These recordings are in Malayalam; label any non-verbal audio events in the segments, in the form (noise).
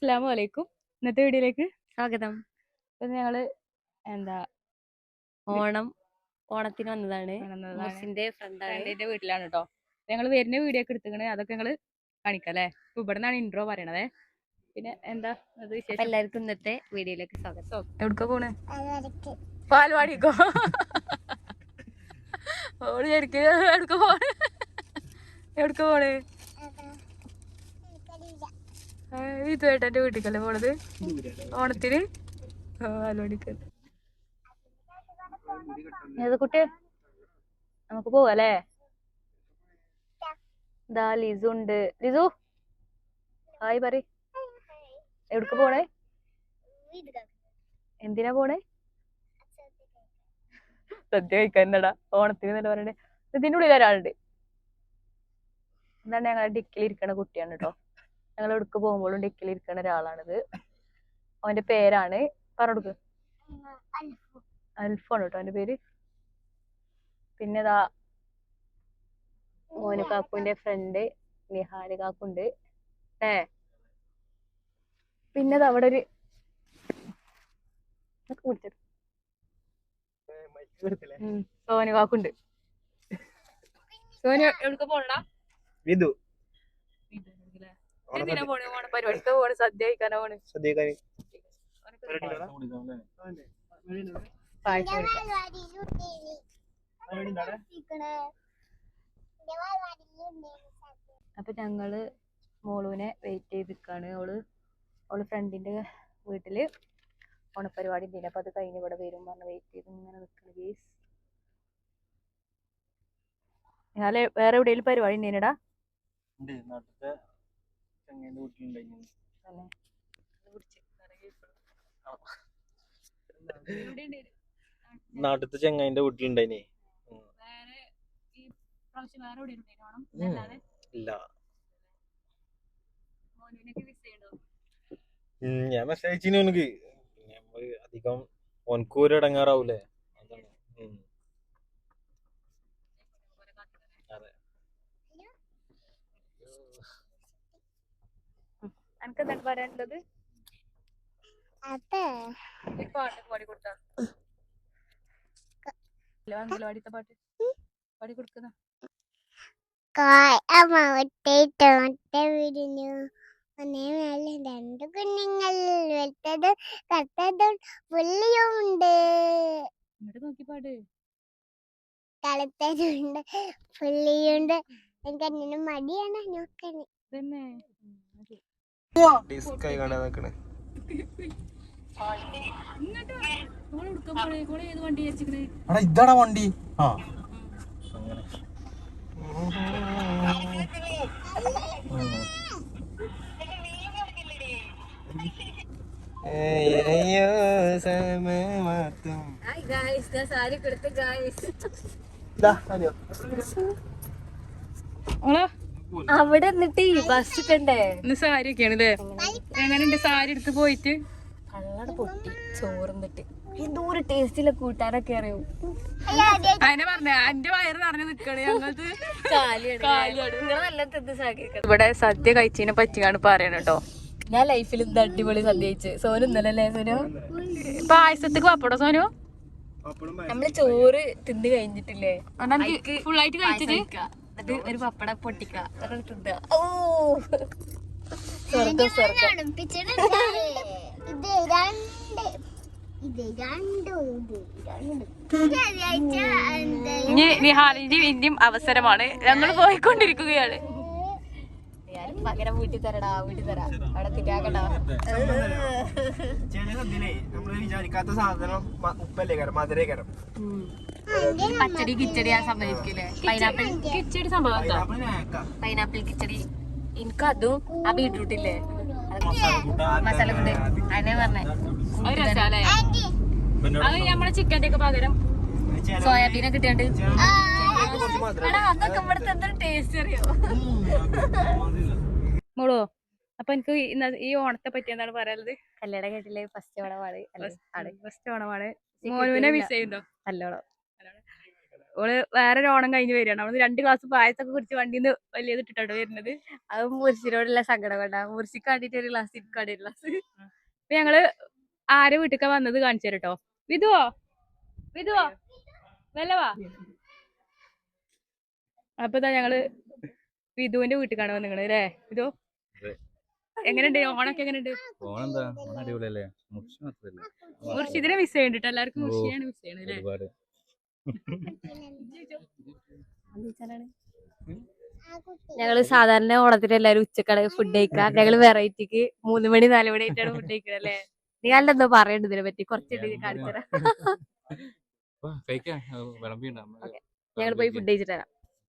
അസ്സലാമു അലൈക്കും ഇന്നത്തെ വീഡിയോയിലേക്ക് സ്വാഗതം. ഇപ്പം ഞങ്ങൾ എന്താ ഓണം ഓണത്തിന് വന്നതാണ്. ഫ്രണ്ടിന്റെ വീട്ടിലാണ് കേട്ടോ ഞങ്ങൾ വരുന്ന വീഡിയോ ഒക്കെ എടുത്തുക്കണ്. അതൊക്കെ ഞങ്ങൾ കാണിക്കാം അല്ലേ? ഇപ്പൊ ഇവിടെ നിന്നാണ് ഇൻട്രോ പറയണതേ. പിന്നെ എന്താ അത് അപ്പൊ വിശേഷം? എല്ലാവർക്കും ഇന്നത്തെ വീഡിയോയിലേക്ക് സ്വാഗതം. എവിടുക്ക പോണ്? പാൽവാടിക്കോ. ഓട് ശരിക്കും എവിടുക്ക പോണ്? എവിടുക്ക പോണ്? ഇതുമായിട്ടെന്റെ വീട്ടിക്കല്ലേ പോണത്? ഓണത്തിന്? കുട്ടി? നമുക്ക് പോവാല്ലേ ദാ ലിസു ഉണ്ട്. ലിസു ഹായ് പറ എവിടക്ക് പോണേ? എന്തിനാ പോണേ? സദ്യ കഴിക്കാന്നടാ ഓണത്തിന് തന്നെ പറയണേ. ഇതിന്റെ ഉള്ളിൽ ഒരാളുണ്ട്. എന്താണ് ഞങ്ങളെ ഡിക്കിൽ ഇരിക്കണ കുട്ടിയാണ് കേട്ടോ ഞങ്ങൾ എവിടക്ക് പോകുമ്പോഴും ഡിക്കിൽ ഒരാളാണ് ഒരാളാണിത്. അവന്റെ പേരാണ് പറഞ്ഞെടുക്ക് അൽഫാണ് കേട്ടോ അവന്റെ പേര്. പിന്നെ ഇതാ മോനു കാക്കുവിന്റെ ഫ്രണ്ട് നിഹാൽ കാക്കുണ്ട്. ഏ? പിന്നെ അവിടെ ഒരു സോനു കാക്കുണ്ട്. സോനു എവിടേക്ക് പോണ്ട? വിധു. എന്തിനാ പോണേ? ഓണ പരിപാടിക്ക് പോണ് സദ്യ കഴിക്കാനാ പോണ്? ശ്രദ്ധിക്കാൻ പായസം കുടിക്കാൻ. അപ്പൊ ഞങ്ങൾ മോളുവിനെ വെയിറ്റ് ചെയ്ത് നിൽക്കാണ് ഓൾ ഓൾ ഫ്രണ്ടിന്റെ വീട്ടിൽ ഓണപ്പരിപാടി ഉണ്ടായിന് അപ്പൊ അത് കഴിഞ്ഞ് ഇവിടെ വരും പറഞ്ഞ് വെയിറ്റ് ചെയ്ത് ഇങ്ങനെ നിക്കണ് ഗേസ് വേറെ എവിടെയെങ്കിലും പരിപാടി ഉണ്ടേനടാ ചങ്ങേന്റെ വീട്ടിലുണ്ടായിരുന്നു നാട്ടിലത്തെ ചങ്ങായിന്റെ വീട്ടിലുണ്ടായിനി. ഇല്ല. ഞാൻ മെസ്സേജ് അയച്ചിന് ഓനക്ക് അധികം ഓനക്ക് ഒരു ഇടങ്ങാറാവൂലേ അതാണ് ഉം. അതെ എനിക്ക് എന്താണ് പറയാനുള്ളത്? പാടി കൊടുത്താ പാട്ട് പാടി കൊടുക്കുന്ന വിരിഞ്ഞു ഒന്നേ രണ്ട് കുഞ്ഞുങ്ങൾ വെട്ടത് കത്തതും പുള്ളിയുമുണ്ട് ഇങ്ങോട്ട് നോക്കി പാട്. കളുത്തതുണ്ട് പുള്ളിയുണ്ട്. എനിക്ക് മടിയാണ് നോക്കാൻ തന്നെ ഡിസ്കൈ കാണാൻ നിക്കണേ. ഇതാടാ വണ്ടി. ആ. അങ്ങനെ അയ്യോ സമമാത്തും സാരി കൊടുത്ത് ഗായ്സ് ഓളാ അവിടെ എന്നിട്ട് ബസ് ഇട്ടണ്ടേ ഇന്ന് സാരി ഒക്കെയാണ് അല്ലേ എങ്ങനെയുണ്ട് സാരി എടുത്ത് പോയിട്ട്? കള്ളട പൊട്ടി ചോറുന്നിട്ട് എന്തോരം ടേസ്റ്റിലെ കൂട്ടാനൊക്കെ അറിയൂ? അതിനെ പറഞ്ഞ എന്റെ വയറ് നിറഞ്ഞു നിക്കണേ ഞങ്ങൾക്ക് ഇവിടെ സദ്യ കഴിച്ചതിനെ പറ്റിയാണ് പറയണ കേട്ടോ ഞാൻ ലൈഫിൽ ഇത് അടിപൊളി സദ്യ കഴിച്ച്. സോനു ഇന്നലെ അല്ലേ സോനു? പായസത്തേക്ക് പപ്പടോ സോനു? നമ്മൾ ചോറ് തിന്ന് കഴിഞ്ഞിട്ടില്ലേ? ഫുൾ ആയിട്ട് ഒരു പപ്പട പൊട്ടിക്ക എന്നിട്ട് തിന്നുക. ഓ സ്വർഗം സ്വർഗം രണ്ട്. ഇത് രണ്ടും ഇത് രണ്ട്. ഇനി നിഹാലിന്റെയും ഇന്ത്യയും അവസരമാണ്. ഞങ്ങൾ പോയിക്കൊണ്ടിരിക്കുകയാണ്. പകരം വീട്ടിൽ തരടാ വീട്ടിൽ തരാം. അവിടെ തിരിയാക്കടാ ചില സദ്യയിലേ നമ്മൾ വിചാരിക്കാത്ത സാധനം ഉപ്പല്ലേ കരം മധുരേ കരം. പച്ചടി കിച്ചടി ആ സംഭവിക്കില്ലേ പൈനാപ്പിൾ കിച്ചടി സംഭവം? പൈനാപ്പിൾ കിച്ചടി. എനിക്ക് അതും ആ ബീട്രൂട്ട് ഇല്ലേ? മസാല കൂട്ട് അതിനെ പറഞ്ഞേ. അത് നമ്മളെ ചിക്കന്റെ ഒക്കെ പകരം സോയാബീനെ കിട്ടിയാണ്ട് അതൊക്കെ ഇവിടുത്തെ എന്തൊരു ടേസ്റ്റ് അറിയോ? മോളോ അപ്പൊ എനിക്ക് ഇന്ന ഈ ഓണത്തെ പറ്റി എന്താണ് പറയാനുള്ളത്? കല്യാണ കേട്ടില്ലേ ഫസ്റ്റ് ഓണമാണ് ഫസ്റ്റ് ഓണമാണ്. മോനുവിനെ മിസ് ചെയ്യുന്നുണ്ടോ? നല്ലോണം. ഓൾ ഒരു ഓണം കഴിഞ്ഞ് വരികയാണ്. അവൾ രണ്ട് ഗ്ലാസ് പായസമൊക്കെ കുടിച്ച് നിന്ന് വലിയത് ഇട്ടിട്ടാണ് വരുന്നത്. അത് മുറിച്ചിനോടുള്ള സങ്കടം വേണ്ട മുറിച്ചിക്ക് വേണ്ടിട്ട് ഒരു ഗ്ലാസ് ഇരിക്കാണ് ഒരു ഗ്ലാസ് അപ്പൊ ഞങ്ങൾ ആരെ വീട്ടിലേക്കാ വന്നത് കാണിച്ചു തരട്ടോ? വിധുവോ? വിധുവോ? വല്ലവാ അപ്പൊ ഇതാ ഞങ്ങൾ വിധുവിന്റെ വീട്ടിലേക്കാണ് നിങ്ങൾ അല്ലേ? വിധു. എങ്ങനെയുണ്ട്? ഓണൊക്കെ എങ്ങനെയുണ്ട്? ഓണെന്താ? ഓണം അടിപൊളിയല്ലേ? മാത്രല്ല? മുർഷിദിനെ മിസ് ചെയ്യണ്ടിട്ട് എല്ലാവർക്കും മുർഷിയാണ് മിസ് ചെയ്യണത് അല്ലേ? ഒരുപാട്. ഞങ്ങൾ സാധാരണ ഓണത്തിന് എല്ലാരും ഉച്ചക്കട ഫുഡ് കഴിക്കുക ഞങ്ങൾ വെറൈറ്റിക്ക് മൂന്ന് മണി നാല് മണി ആയിട്ടാണ് ഫുഡ് കഴിക്കുന്നത് അല്ലേ? നിങ്ങളുടെ എന്തോ പറയണ്ട ഇതിനെ പറ്റി? കുറച്ചുണ്ട് കാണിച്ചു തരാം. കഴിക്കാം. ഞങ്ങൾ പോയി ഫുഡ് കഴിച്ചിട്ട് തരാം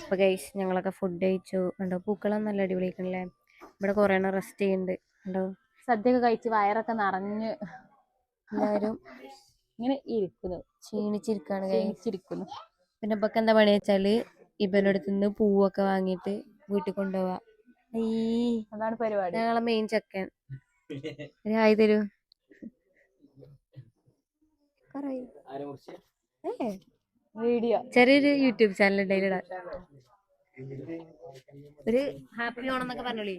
അപ്പൊ ഗൈസ് ഞങ്ങളൊക്കെ ഫുഡ് കഴിച്ചു. കണ്ടോ പൂക്കളം നല്ല അടിപൊളിയാക്കണല്ലേ ഇവിടെ കുറെ എണ്ണം റെസ്റ്റ് ചെയ്യുന്നുണ്ട്. കണ്ടോ? സദ്യയൊക്കെ കഴിച്ച് വയറൊക്കെ നിറഞ്ഞ് എല്ലാവരും ഇങ്ങനെ ഇരിക്കുന്നു. ക്ഷീണിച്ചിരിക്കാണ് ക്ഷീണിച്ചിരിക്കുന്നു. പിന്നെ ഇപ്പൊക്കെ എന്താ പണി വെച്ചാൽ ഇവരുടെ അടുത്ത് നിന്ന് പൂവൊക്കെ വാങ്ങിയിട്ട് വീട്ടിൽ കൊണ്ടുപോവാ. അതാണ് പരിപാടി. ഞങ്ങളെ മെയിൻ ചക്കൻ. ആയി തരൂ. വീഡിയോ. ചെറിയൊരു യൂട്യൂബ് ചാനൽ ഉണ്ടായിട്ടാ ഒരു ഹാപ്പി ഓണം എന്നൊക്കെ പറഞ്ഞോളി.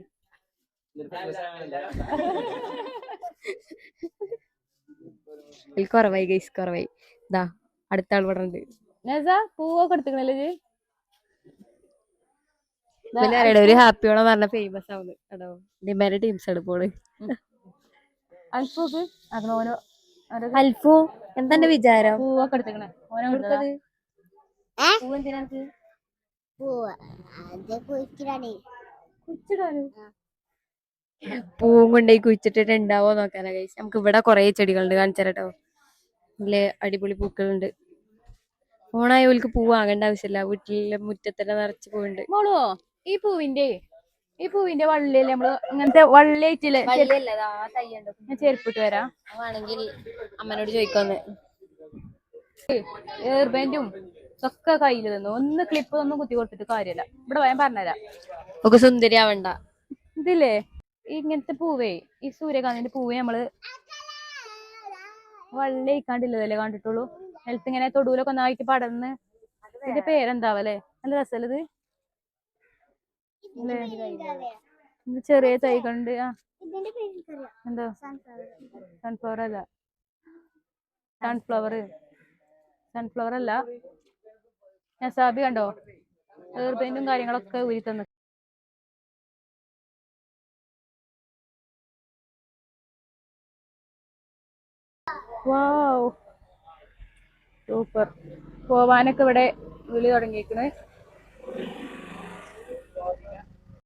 (laughs) ഇതിൽ കുറവായി ഗൈസ് കുറവായി. ഇതാ അടുത്ത ആൾ ഇവിടെ ഉണ്ട്. പൂവൊക്കെ എടുത്തിക്കണല്ലേ ഒരു ഹാപ്പി ഓണം പറഞ്ഞ ഫേമസ് ആവുന്നു. കേട്ടോ ഡിമാൻഡ് ടീംസ് എടുപ്പോൾ. പോൾ അൽഫോക്ക് അൽഫോ എന്താ എന്റെ വിചാരം? പൂവൊക്കെ എടുത്തിക്കണേ. കൊടുത്തത്? പൂവ് എന്തിനാ കൊണ്ടേ കുഴിച്ചിട്ടിട്ട് ഉണ്ടാവോ നോക്കാനാ കഴിച്ചു നമുക്ക് ഇവിടെ കൊറേ ചെടികളുണ്ട് കാണിച്ചു ഇതിൽ അടിപൊളി പൂക്കളുണ്ട്. ഓണായവർക്ക് പൂ വാങ്ങേണ്ട ആവശ്യമില്ല വീട്ടിലെ മുറ്റത്തന്നെ നിറച്ച് പൂവുണ്ട്. മോളോ ഈ പൂവിന്റെ ഈ പൂവിന്റെ വള്ളിയല്ലേ നമ്മൾ ഇങ്ങനത്തെ വള്ളിയായിട്ടില്ലേ? ഞാൻ ചെരുപ്പിട്ട് വരാം. ആണെങ്കിൽ അമ്മനോട് ചോദിക്കാന്ന് എയർബാൻഡും ഒക്കെ കയ്യിൽ തന്നു. ഒന്ന് ക്ലിപ്പ് ഒന്നും കുത്തി കൊടുത്തിട്ട് കാര്യമില്ല ഇവിടെ ഞാൻ പറഞ്ഞുതരാം. ഒക്കെ സുന്ദരിയാവണ്ട. ഇതില്ലേ? ഇങ്ങനത്തെ പൂവേ ഈ സൂര്യകാന്തിന്റെ പൂവേ നമ്മൾ വള്ളി കണ്ടില്ലതല്ലേ? കണ്ടിട്ടുള്ളൂ. നിലത്ത് ഇങ്ങനെ തൊടുവിലൊക്കെ ഒന്നായിട്ട് പടർന്ന് ഇതിന്റെ പേരെന്താവല്ലേ? നല്ല രസമല്ലത് ചെറിയ തൈകളുണ്ട്. ആ. എന്താ. സൺഫ്ലവർ അല്ല. സൺഫ്ലവർ സൺഫ്ലവർ അല്ല. നസാബി കണ്ടോ? ഏർബെന്റും കാര്യങ്ങളൊക്കെ ഊരി തന്നു വാവ് സൂപ്പർ പോവാനൊക്കെ ഇവിടെ വിളി തുടങ്ങിയേക്കണ്.